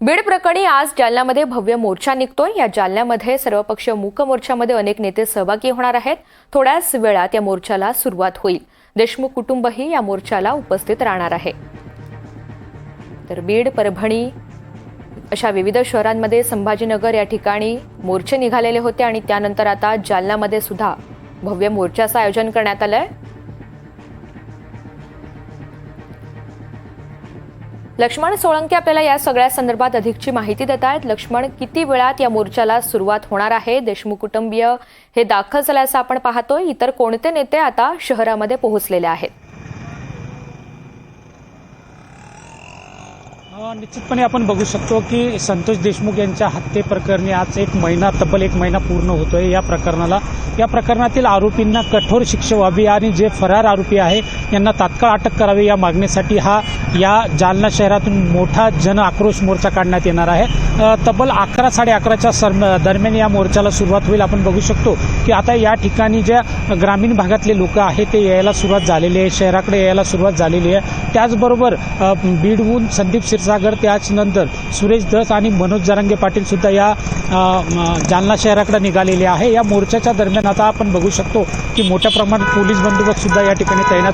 बीड प्रकरणी आज जालन्यामध्ये भव्य मोर्चा निघतोय. या जालन्यामध्ये सर्वपक्षीय मूक मोर्चामध्ये अनेक नेते सहभागी होणार आहेत. थोड्याच वेळात या मोर्चाला सुरुवात होईल. देशमुख कुटुंबही या मोर्चाला उपस्थित राहणार आहे. तर बीड परभणी अशा विविध शहरांमध्ये संभाजीनगर या ठिकाणी मोर्चे निघालेले होते आणि त्यानंतर आता जालन्यामध्ये सुद्धा भव्य मोर्चाचं आयोजन करण्यात आलं आहे लक्ष्मण सोळंके आपल्याला या सगळ्या संदर्भात अधिकची माहिती देत आहेत. लक्ष्मण किती वेळात या मोर्चाला सुरुवात होणार आहे? देशमुख कुटुंबीय हे दाखल झाल्याचं आपण पाहतोय. इतर कोणते नेते आता शहरामध्ये पोहोचलेले आहेत? निश्चितपणे आपण बघू शकतो की संतोष देशमुख यांच्या हत्येप्रकरणी आज एक महिना तब्बल एक महिना पूर्ण होतोय या प्रकरणाला. या प्रकरणातील आरोपींना कठोर शिक्षा व्हावी आणि जे फरार आरोपी आहे यांना तात्काळ अटक करावी या मागणीसाठी हा या जालना शहरातून मोठा जन आक्रोश मोर्चा काढण्यात येणार आहे. तब्बल अकरा साडे अकराच्या सर दरम्यान या मोर्चाला सुरुवात होईल. आपण बघू शकतो की आता या ठिकाणी ज्या ग्रामीण भागातले लोक आहेत ते यायला सुरुवात झालेली आहे. शहराकडे यायला सुरुवात झालेली आहे. त्याचबरोबर बीडहून संदीप क्षीरसागर त्याचनंतर सुरेश दस आणि मनोज जरांगे पाटील सुद्धा या जालना शहराकडे निघालेले आहे. या मोर्चाच्या दरम्यान आता आपण बघू शकतो की मोठ्या प्रमाणात पोलीस बंदोबस्त सुद्धा या ठिकाणी तैनात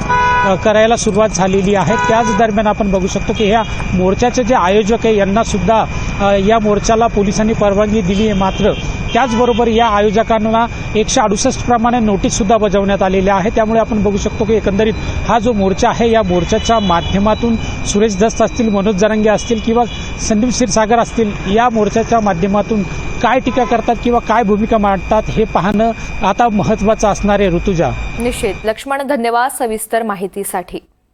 करायला सुरुवात झालेली आहे. त्याच दरम्यान आपण बघू शकतो की ह्या मोर्चाचे जे आयोजक आहे यांना सुद्धा या मोर्चाला पोलिसांनी परवानगी दिली आहे मात्र त्याचबरोबर या आयोजकांना एकशे अडुसष्ट प्रमाणे नोटीस सुद्धा बजावण्यात आलेली आहे त्यामुळे आपण बघू शकतो की एकंदरीत हा जो मोर्चा आहे या मोर्चाच्या माध्यमातून सुरेश दस्त असतील मनोज जरंगे असतील किंवा संदीप क्षीरसागर असतील या मोर्चाच्या माध्यमातून काय टीका करतात किंवा काय भूमिका मांडतात हे पाहणं आता महत्त्वाचं असणार आहे. ऋतुजा. निश्चित. लक्ष्मण धन्यवाद सविस्तर माहितीसाठी.